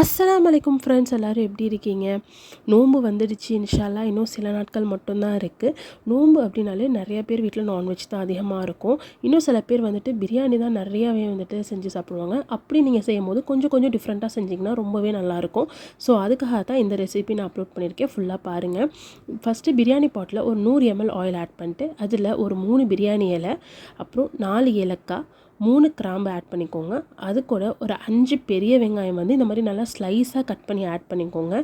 அஸ்லாம் வலைக்கும் ஃப்ரெண்ட்ஸ் எல்லோரும் எப்படி இருக்கீங்க? நோன்பு வந்துடுச்சு இன்ஷால்லா இன்னும் சில நாட்கள் மட்டும்தான் இருக்குது நோன்பு அப்படின்னாலே நிறைய பேர் வீட்டில் நான்வெஜ் தான் அதிகமாக இருக்கும். இன்னும் சில பேர் வந்துட்டு பிரியாணி தான் நிறையாவே வந்துட்டு செஞ்சு சாப்பிடுவாங்க. அப்படி நீங்கள் செய்யும் போது கொஞ்சம் கொஞ்சம் டிஃப்ரெண்ட்டாக செஞ்சிங்கன்னா ரொம்பவே நல்லாயிருக்கும் ஸோ அதுக்காக தான் இந்த ரெசிபி நான் அப்லோட் பண்ணியிருக்கேன். ஃபுல்லாக பாருங்கள் ஃபஸ்ட்டு பிரியாணி பாட்டில் ஒரு நூறு எம்எல் ஆயில் ஆட் பண்ணிட்டு அதில் ஒரு மூணு பிரியாணி இலை அப்புறம் நாலு ஏலக்காய் மூணு கிராம்பு ஆட் பண்ணிக்கோங்க. அது கூட ஒரு அஞ்சு பெரிய வெங்காயம் வந்து இந்த மாதிரி நல்லா ஸ்லைஸாக கட் பண்ணி ஆட் பண்ணிக்கோங்க.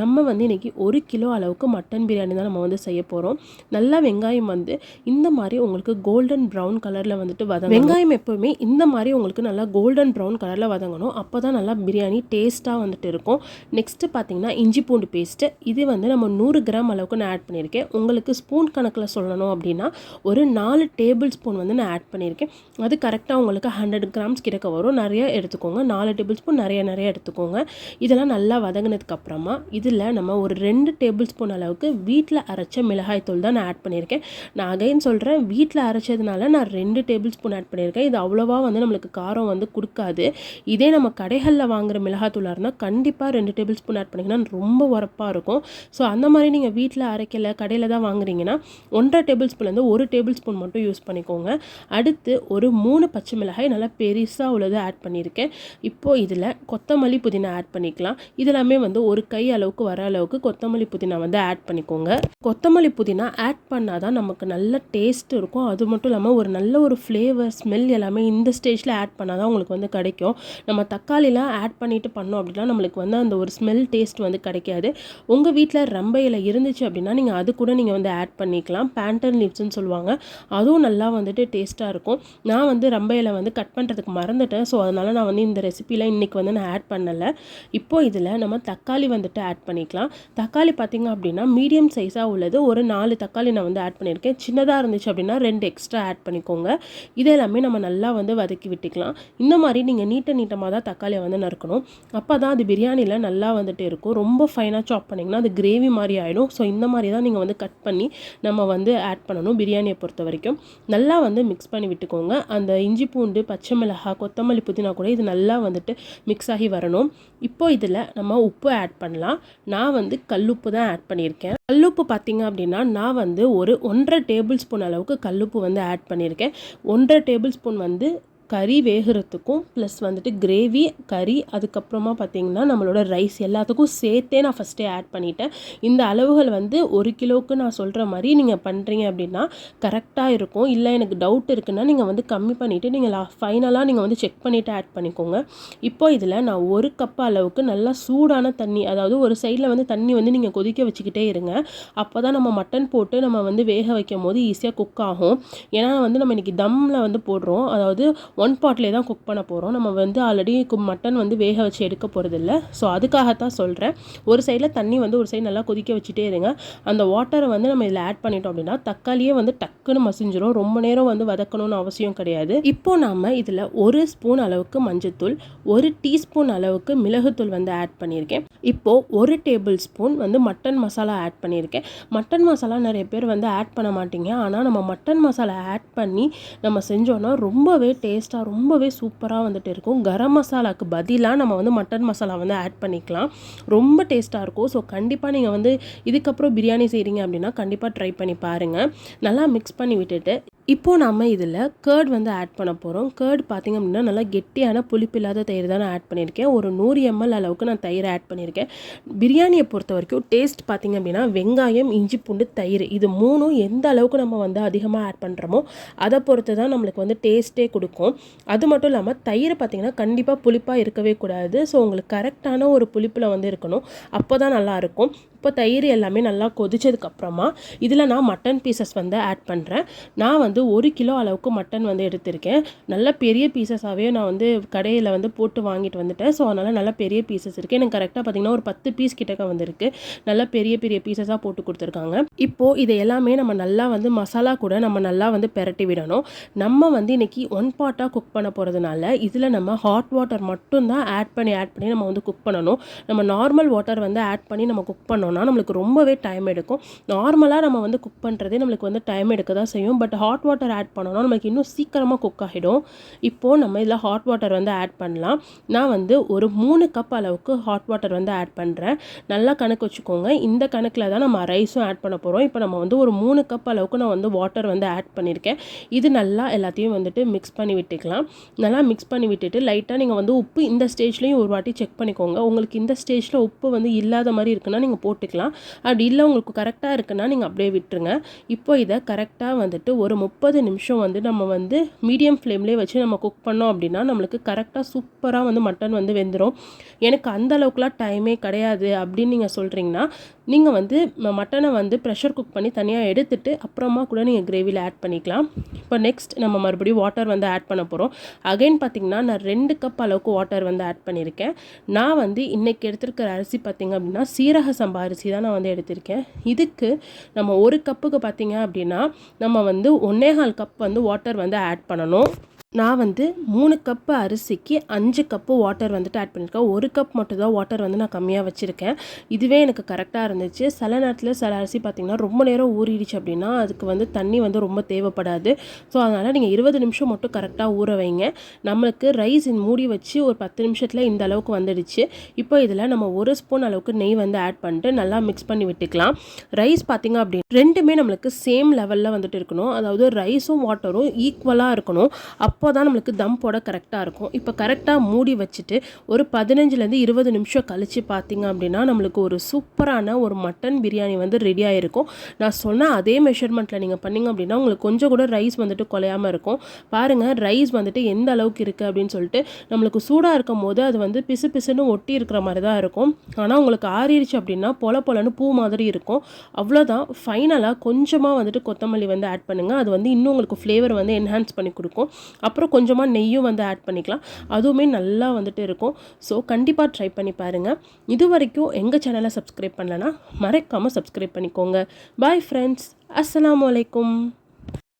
நம்ம வந்து இன்றைக்கி ஒரு கிலோ அளவுக்கு மட்டன் பிரியாணி தான் நம்ம வந்து செய்ய போகிறோம் நல்லா வெங்காயம் வந்து இந்த மாதிரி உங்களுக்கு கோல்டன் ப்ரௌன் கலரில் வந்துட்டு வதங்க வெங்காயம் எப்போவுமே இந்த மாதிரி உங்களுக்கு நல்லா கோல்டன் ப்ரௌன் கலரில் வதங்கணும். அப்போ தான் நல்லா பிரியாணி டேஸ்ட்டாக வந்துட்டு இருக்கும். நெக்ஸ்ட்டு பார்த்தீங்கன்னா இஞ்சி பூண்டு பேஸ்ட்டு இது வந்து நம்ம நூறு கிராம் அளவுக்கு நான் ஆட் பண்ணியிருக்கேன். உங்களுக்கு ஸ்பூன் கணக்கில் சொல்லணும் அப்படின்னா ஒரு நாலு டேபிள் ஸ்பூன் வந்து நான் ஆட் பண்ணியிருக்கேன். அது கரெக்டாக உங்களுக்கு ஹண்ட்ரட் கிராம்ஸ் கிடக்க வரும். நிறைய எடுத்துக்கோங்க. நாலு டேபிள் ஸ்பூன் நிறைய நிறைய எடுத்துக்கோங்க. இதெல்லாம் நல்லா வதங்கினதுக்கப்புறமா இதில் நம்ம ஒரு ரெண்டு டேபிள் ஸ்பூன் அளவுக்கு வீட்டில் அரைச்ச மிளகாய் தூள் தான் நான் ஆட் பண்ணியிருக்கேன். நான் அகைன் சொல்கிறேன் வீட்டில் அரைச்சதுனால நான் ரெண்டு டேபிள் ஸ்பூன் ஆட் பண்ணியிருக்கேன். இது அவ்வளோவா வந்து நம்மளுக்கு காரம் வந்து கொடுக்காது. இதே நம்ம கடைகளில் வாங்குகிற மிளகாத்தூளாக இருந்தால் கண்டிப்பாக ரெண்டு டேபிள் ஸ்பூன் ஆட் பண்ணிங்கன்னா ரொம்ப உரப்பாக இருக்கும். ஸோ அந்த மாதிரி நீங்கள் வீட்டில் அரைக்கல கடையில் தான் வாங்குறீங்கன்னா ஒன்றரை டேபிள் ஸ்பூன்லேருந்து ஒரு டேபிள் ஸ்பூன் மட்டும் யூஸ் பண்ணிக்கோங்க. அடுத்து ஒரு மூணு பச்சை மிளகாய் நல்லா பெருசாக உள்ளது ஆட் பண்ணியிருக்கேன். இப்போது இதில் கொத்தமல்லி புதினா ஆட் பண்ணிக்கலாம். இதெல்லாமே வந்து ஒரு கை அளவுக்கு வர அளவுக்கு கொத்தமல்லி புதினா வந்து ஆட் பண்ணிக்கோங்க. கொத்தமல்லி புதினா ஆட் பண்ணால் தான் நமக்கு நல்ல டேஸ்ட் இருக்கும். அது மட்டும் இல்லாமல் ஒரு நல்ல ஒரு ஃப்ளேவர் ஸ்மெல் எல்லாமே இந்த ஸ்டேஜில் ஆட் பண்ணால் தான் உங்களுக்கு வந்து கிடைக்கும். நம்ம தக்காளிலாம் ஆட் பண்ணிட்டு பண்ணோம் அப்படின்னா நம்மளுக்கு வந்து அந்த ஒரு ஸ்மெல் டேஸ்ட் வந்து கிடைக்காது. உங்கள் வீட்டில் ரம்பையில் இலை இருந்துச்சு அப்படின்னா நீங்கள் அது கூட நீங்கள் வந்து ஆட் பண்ணிக்கலாம். பேண்டன் லிப்ஸ்ன்னு சொல்லுவாங்க. அதுவும் நல்லா வந்துட்டு டேஸ்ட்டாக இருக்கும். நான் வந்து ரம்ப இலை வந்து கட் பண்ணுறதுக்கு மறந்துட்டேன். ஸோ அதனால் நான் வந்து இந்த ரெசிப்பியில் இன்றைக்கி வந்து நான் ஆட் பண்ணலை. இப்போது இதில் நம்ம தக்காளி வந்துட்டு ஆட் பண்ணிக்கலாம். தக்காளி பார்த்திங்க அப்படின்னா மீடியம் சைஸாக உள்ளது. ஒரு நாலு தக்காளி நான் வந்து ஆட் பண்ணியிருக்கேன் சின்னதாக இருந்துச்சு அப்படின்னா ரெண்டு எக்ஸ்ட்ரா ஆட் பண்ணிக்கோங்க. இதெல்லாமே நம்ம நல்லா வந்து வதக்கி விட்டுக்கலாம். இந்த மாதிரி நீங்கள் நீட்ட நீட்டமாக தான் தக்காளியை வந்து நறுக்கணும். அப்போ தான் அது பிரியாணியில் நல்லா வந்துட்டு இருக்கும். ரொம்ப ஃபைனாக சாப் பண்ணிங்கன்னா அது கிரேவி மாதிரி ஆகிடும் ஸோ இந்த மாதிரி தான் நீங்கள் வந்து கட் பண்ணி நம்ம வந்து ஆட் பண்ணணும் பிரியாணியை பொறுத்த வரைக்கும் நல்லா வந்து மிக்ஸ் பண்ணி விட்டுக்கோங்க. அந்த இஞ்சி பூண்டு பச்சை மிளகாய் கொத்தமல்லி புதினா கூட இது நல்லா வந்துட்டு மிக்ஸ் ஆகி வரணும். இப்போ இதில் நம்ம உப்பு ஆட் பண்ணலாம். நான் வந்து கல்லுப்பு தான் ஆட் பண்ணியிருக்கேன். கல்லுப்பு பார்த்திங்க அப்படின்னா நான் வந்து ஒரு ஒன்றரை டேபிள் ஸ்பூன் அளவுக்கு கல்லுப்பு வந்து ஆட் பண்ணியிருக்கேன். ஒன்றரை டேபிள் ஸ்பூன் வந்து கறி வேகிறதுக்கும் ப்ளஸ் வந்துட்டு கிரேவி கறி அதுக்கப்புறமா பார்த்திங்கன்னா நம்மளோட ரைஸ் எல்லாத்துக்கும் சேர்த்தே நான் ஃபஸ்ட்டே ஆட் பண்ணிட்டேன். இந்த அளவுகள் வந்து ஒரு கிலோவுக்கு நான் சொல்கிற மாதிரி நீங்கள் பண்ணுறீங்க அப்படின்னா கரெக்டாக இருக்கும். இல்லை எனக்கு டவுட் இருக்குன்னா நீங்கள் வந்து கம்மி பண்ணிவிட்டு நீங்கள் லா ஃபைனலாக நீங்கள் வந்து செக் பண்ணிவிட்டு ஆட் பண்ணிக்கோங்க. இப்போ இதில் நான் ஒரு கப் அளவுக்கு நல்லா சூடான தண்ணி அதாவது ஒரு சைடில் வந்து தண்ணி வந்து நீங்கள் கொதிக்க வச்சுக்கிட்டே இருங்க. அப்போ தான் நம்ம மட்டன் போட்டு நம்ம வந்து வேக வைக்கும் போது ஈஸியாக குக் ஆகும். ஏன்னா வந்து நம்ம இன்றைக்கி தம்மில் வந்து போடுறோம். அதாவது ஒன் பாட்லேயே தான் குக் பண்ண போகிறோம் நம்ம வந்து ஆல்ரெடி மட்டன் வந்து வேக வச்சு எடுக்க போகிறதில்ல ஸோ அதுக்காகத்தான் சொல்கிறேன் ஒரு சைடில் தண்ணி வந்து ஒரு சைடு நல்லா கொதிக்க வச்சுட்டே இருங்க. அந்த வாட்டரை வந்து நம்ம இதில் ஆட் பண்ணிட்டோம் அப்படின்னா தக்காளியே வந்து டக்குன்னு மசிஞ்சிரும். ரொம்ப நேரம் வந்து வதக்கணும்னு அவசியம் கிடையாது. இப்போ நாம் இதில் ஒரு ஸ்பூன் அளவுக்கு மஞ்சத்தூள் ஒரு டீஸ்பூன் அளவுக்கு மிளகுத்தூள் வந்து ஆட் பண்ணியிருக்கேன். இப்போது ஒரு டேபிள் ஸ்பூன் வந்து மட்டன் மசாலா ஆட் பண்ணியிருக்கேன். மட்டன் மசாலா நிறைய பேர் வந்து ஆட் பண்ண மாட்டீங்க. ஆனால் நம்ம மட்டன் மசாலா ஆட் பண்ணி நம்ம செஞ்சோன்னா ரொம்பவே டேஸ்ட் டேஸ்ட்டாக ரொம்பவே சூப்பராக வந்துட்டு இருக்கும். கரம் மசாலாவுக்கு பதிலாக நம்ம வந்து மட்டன் மசாலா வந்து ஆட் பண்ணிக்கலாம். ரொம்ப டேஸ்ட்டாக இருக்கும். ஸோ கண்டிப்பாக நீங்கள் வந்து இதுக்கப்புறம் பிரியாணி செய்கிறீங்க அப்படின்னா கண்டிப்பாக ட்ரை பண்ணி பாருங்கள் நல்லா மிக்ஸ் பண்ணி விட்டுட்டு இப்போது நாம் இதில் கேர்ட் வந்து ஆட் பண்ண போகிறோம் கேர்ட் பார்த்திங்க அப்படின்னா நல்லா கெட்டியான புளிப்பு இல்லாத தயிர் தான் நான் ஆட் பண்ணியிருக்கேன். ஒரு நூறு எம்எல் அளவுக்கு நான் தயிர் ஆட் பண்ணியிருக்கேன். பிரியாணியை பொறுத்த வரைக்கும் டேஸ்ட் பார்த்திங்க அப்படின்னா வெங்காயம் இஞ்சி பூண்டு தயிர் இது மூணும் எந்த அளவுக்கு நம்ம வந்து அதிகமாக ஆட் பண்ணுறோமோ அதை பொறுத்து தான் நம்மளுக்கு வந்து டேஸ்ட்டே கொடுக்கும். அது மட்டும் இல்லாமல் தயிர் பார்த்திங்கன்னா கண்டிப்பாக புளிப்பாக இருக்கவே கூடாது. ஸோ உங்களுக்கு கரெக்டான ஒரு புளிப்பில் வந்து இருக்கணும். அப்போ தான் நல்லாயிருக்கும் இப்போ தயிர் எல்லாமே நல்லா கொதிச்சதுக்கப்புறமா இதில் நான் மட்டன் பீசஸ் வந்து ஆட் பண்ணுறேன் நான் வந்து ஒரு கிலோ அளவுக்கு மட்டன் வந்து எடுத்திருக்கேன். நல்ல பெரிய பீசஸாகவே நான் வந்து கடையில் வந்து போட்டு வாங்கிட்டு வந்துட்டேன். ஸோ அதனால் நல்ல பெரிய பீசஸ் இருக்குது எனக்கு கரெக்டாக பார்த்திங்கன்னா ஒரு பத்து பீஸ் கிட்டக்க வந்துருக்கு. நல்ல பெரிய பெரிய பீசஸாக போட்டு கொடுத்துருக்காங்க. இப்போது இதை எல்லாமே நம்ம நல்லா வந்து மசாலா கூட நம்ம நல்லா வந்து பெரட்டி விடணும். நம்ம வந்து இன்றைக்கி ஒன் பாட்டாக குக் பண்ண போகிறதுனால இதில் நம்ம ஹாட் வாட்டர் மட்டும் தான் ஆட் பண்ணி ஆட் பண்ணி நம்ம வந்து குக் பண்ணணும். நம்ம நார்மல் வாட்டர் வந்து ஆட் பண்ணி நம்ம குக் பண்ணணும். பண்ணோம்னா நம்மளுக்கு ரொம்பவே டைம் எடுக்கும். நார்மலாக நம்ம வந்து குக் பண்ணுறதே நம்மளுக்கு வந்து டைம் எடுக்க தான் செய்யும். பட் ஹாட் வாட்டர் ஆட் பண்ணோம்னா நம்மளுக்கு இன்னும் சீக்கிரமாக குக் ஆகிடும். இப்போது நம்ம இதில் ஹாட் வாட்டர் வந்து ஆட் பண்ணலாம். நான் வந்து ஒரு மூணு கப் அளவுக்கு ஹாட் வாட்டர் வந்து ஆட் பண்ணுறேன் நல்லா கணக்கு வச்சுக்கோங்க. இந்த கணக்கில் தான் நம்ம ரைஸும் ஆட் பண்ண போகிறோம் இப்போ நம்ம வந்து ஒரு மூணு கப் அளவுக்கு நான் வந்து வாட்டர் வந்து ஆட் பண்ணியிருக்கேன். இது நல்லா எல்லாத்தையும் வந்துட்டு மிக்ஸ் பண்ணி விட்டுக்கலாம். நல்லா மிக்ஸ் பண்ணி விட்டுட்டு லைட்டாக நீங்கள் வந்து உப்பு இந்த ஸ்டேஜ்லேயும் ஒரு வாட்டி செக் பண்ணிக்கோங்க. உங்களுக்கு இந்த ஸ்டேஜில் உப்பு வந்து இல்லாத மாதிரி இருக்குன்னா நீங்கள் போட்டு போட்டுக்கலாம் அப்படி இல்லை உங்களுக்கு கரெக்டாக இருக்குன்னா நீங்கள் அப்படியே விட்டுருங்க. இப்போ இதை கரெக்டாக வந்துட்டு ஒரு முப்பது நிமிஷம் வந்து நம்ம வந்து மீடியம் ஃப்ளேம்லேயே வச்சு நம்ம குக் பண்ணோம் அப்படின்னா நம்மளுக்கு கரெக்டாக சூப்பராக வந்து மட்டன் வந்து வெந்துடும் எனக்கு அந்த அளவுக்குலாம் டைமே கிடையாது அப்படின்னு நீங்கள் சொல்கிறீங்கன்னா நீங்கள் வந்து மட்டனை வந்து ப்ரெஷர் குக் பண்ணி தனியாக எடுத்துட்டு அப்புறமா கூட நீங்கள் கிரேவியில் ஆட் பண்ணிக்கலாம். இப்போ நெக்ஸ்ட் நம்ம மறுபடியும் வாட்டர் வந்து ஆட் பண்ண போகிறோம் அகைன் பார்த்திங்கன்னா நான் ரெண்டு கப் அளவுக்கு வாட்டர் வந்து ஆட் பண்ணியிருக்கேன் நான் வந்து இன்றைக்கி எடுத்திருக்கிற அரிசி பார்த்திங்க அப்படின்னா சீரக சம்பா அரிசி தான் நான் வந்து எடுத்திருக்கேன். இதுக்கு நம்ம ஒரு கப்புக்கு பார்த்திங்க அப்படின்னா நம்ம வந்து ஒன்னேகால் கப் வந்து வாட்டர் வந்து ஆட் பண்ணணும். நான் வந்து மூணு கப்பு அரிசிக்கு அஞ்சு கப்பு வாட்டர் வந்துட்டு ஆட் பண்ணியிருக்கேன் ஒரு கப் மட்டும் தான் வாட்டர் வந்து நான் கம்மியாக வச்சுருக்கேன். இதுவே எனக்கு கரெக்டாக இருந்துச்சு. சில நேரத்தில் சில அரிசி பார்த்திங்கன்னா ரொம்ப நேரம் ஊறிடுச்சு அப்படின்னா அதுக்கு வந்து தண்ணி வந்து ரொம்ப தேவைப்படாது. ஸோ அதனால் நீங்கள் இருபது நிமிஷம் மட்டும் கரெக்டாக ஊற வைங்க. நம்மளுக்கு ரைஸ் மூடி வச்சு ஒரு பத்து நிமிஷத்தில் இந்த அளவுக்கு வந்துடுச்சு. இப்போ இதில் நம்ம ஒரு ஸ்பூன் அளவுக்கு நெய் வந்து ஆட் பண்ணிட்டு நல்லா மிக்ஸ் பண்ணி விட்டுக்கலாம். ரைஸ் பார்த்திங்க அப்படின்னு ரெண்டுமே நம்மளுக்கு சேம் லெவலில் வந்துட்டு இருக்கணும். அதாவது ரைஸும் வாட்டரும் ஈக்குவலாக இருக்கணும். அப் அப்போ தான் நம்மளுக்கு தம் போட கரெக்டாக இருக்கும். இப்போ கரெக்டாக மூடி வச்சுட்டு ஒரு பதினஞ்சுலேருந்து இருபது நிமிஷம் கழித்து பார்த்திங்க அப்படின்னா நம்மளுக்கு ஒரு சூப்பரான ஒரு மட்டன் பிரியாணி வந்து ரெடி ஆகிருக்கும் நான் சொன்ன அதே மெஷர்மெண்ட்டில் நீங்கள் பண்ணிங்க அப்படின்னா உங்களுக்கு கொஞ்சம் கூட ரைஸ் வந்துட்டு குலையாமல் இருக்கும். பாருங்கள் ரைஸ் வந்துட்டு எந்த அளவுக்கு இருக்குது அப்படின்னு சொல்லிட்டு நம்மளுக்கு சூடாக இருக்கும் போது அது வந்து பிசு பிசுன்னு ஒட்டி இருக்கிற மாதிரி தான் இருக்கும். ஆனால் உங்களுக்கு ஆறிடுச்சு அப்படின்னா பொல பொலன்னு பூ மாதிரி இருக்கும். அவ்வளோதான் ஃபைனலாக கொஞ்சமாக வந்துட்டு கொத்தமல்லி வந்து ஆட் பண்ணுங்கள் அது வந்து இன்னும் உங்களுக்கு ஃப்ளேவர் வந்து என்ஹான்ஸ் பண்ணி கொடுக்கும். அப்புறம் கொஞ்சமாக நெய்யும் வந்து ஆட் பண்ணிக்கலாம். அதுவுமே நல்லா வந்துட்டு இருக்கும். ஸோ கண்டிப்பாக ட்ரை பண்ணி பாருங்கள் இது வரைக்கும் எங்கள் சேனலை சப்ஸ்கிரைப் பண்ணலன்னா மறக்காமல் சப்ஸ்கிரைப் பண்ணிக்கோங்க. பாய் ஃப்ரெண்ட்ஸ் அஸ்லாம் வலைக்கும்